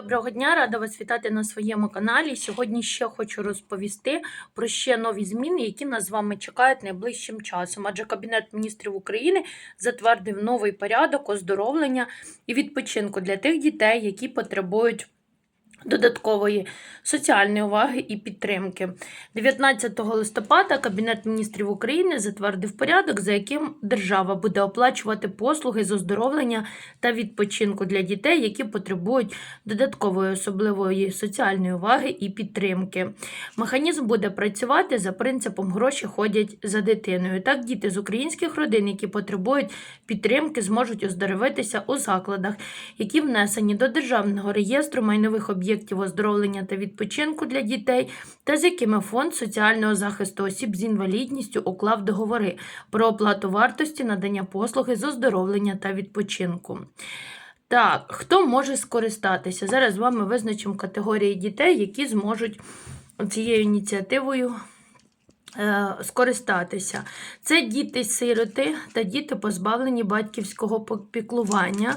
Доброго дня, рада вас вітати на своєму каналі. Сьогодні ще хочу розповісти про ще нові зміни, які нас з вами чекають найближчим часом. Адже Кабінет міністрів України затвердив новий порядок оздоровлення і відпочинку для тих дітей, які потребують. Додаткової соціальної уваги і підтримки 19 листопада Кабінет міністрів України затвердив порядок, за яким держава буде оплачувати послуги з оздоровлення та відпочинку для дітей, які потребують додаткової особливої соціальної уваги і підтримки. Механізм буде працювати за принципом гроші ходять за дитиною. Так, діти з українських родин, які потребують підтримки, зможуть оздоровитися у закладах, які внесені до державного реєстру майнових об'єктів оздоровлення та відпочинку для дітей, та з якими фонд соціального захисту осіб з інвалідністю уклав договори про оплату вартості надання послуги з оздоровлення та відпочинку. Так, хто може скористатися? Зараз з вами визначимо категорії дітей, які зможуть цією ініціативою скористатися. Це діти-сироти та діти, позбавлені батьківського піклування,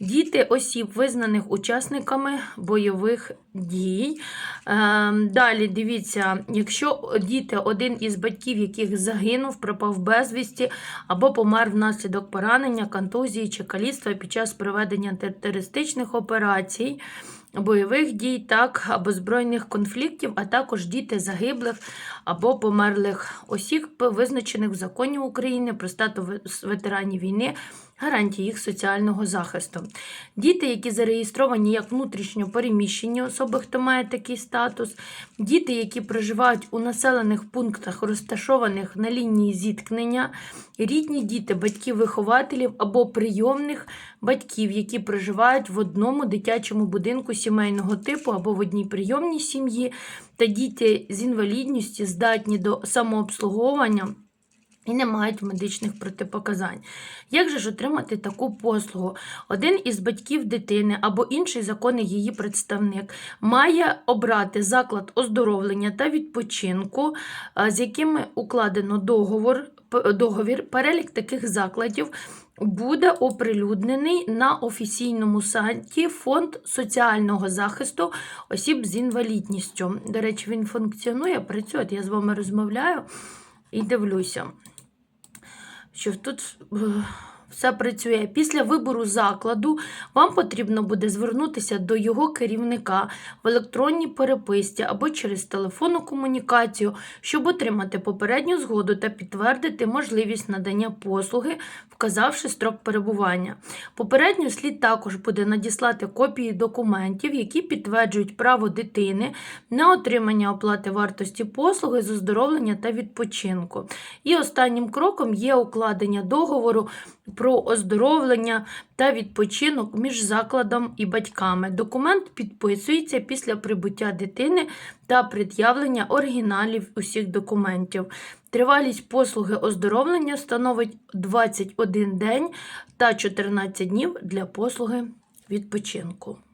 діти осіб, визнаних учасниками бойових дій. Е, Далі дивіться, якщо діти, один із батьків, яких загинув, пропав безвісті або помер внаслідок поранення, контузії чи каліцтва під час проведення терористичних операцій бойових дій, так, або збройних конфліктів, а також діти загиблих або померлих осіб, визначених в законі України про статус ветеранів війни, гарантії їх соціального захисту. Діти, які зареєстровані як внутрішньо переміщені особи, хто має такий статус, діти, які проживають у населених пунктах, розташованих на лінії зіткнення, рідні діти, батьків-вихователів або прийомних батьків, які проживають в одному дитячому будинку сімейного типу або в одній прийомній сім'ї, та діти з інвалідністю здатні до самообслуговування. І не мають медичних протипоказань. Як же ж отримати таку послугу? Один із батьків дитини або інший законний її представник має обрати заклад оздоровлення та відпочинку, з якими укладено договор, договір. Перелік таких закладів буде оприлюднений на офіційному сайті Фонд соціального захисту осіб з інвалідністю. До речі, він функціонує, працює. Я з вами розмовляю і дивлюся що тут е, все працює. Після вибору закладу вам потрібно буде звернутися до його керівника в електронній переписці або через телефонну комунікацію, щоб отримати попередню згоду та підтвердити можливість надання послуги, вказавши строк перебування. Попередньо слід також буде надіслати копії документів, які підтверджують право дитини на отримання оплати вартості послуги з оздоровлення та відпочинку. І останнім кроком є укладення договору про оздоровлення та відпочинок між закладом і батьками. Документ підписується після прибуття дитини та пред'явлення оригіналів усіх документів. Тривалість послуги оздоровлення становить 21 день та 14 днів для послуги відпочинку.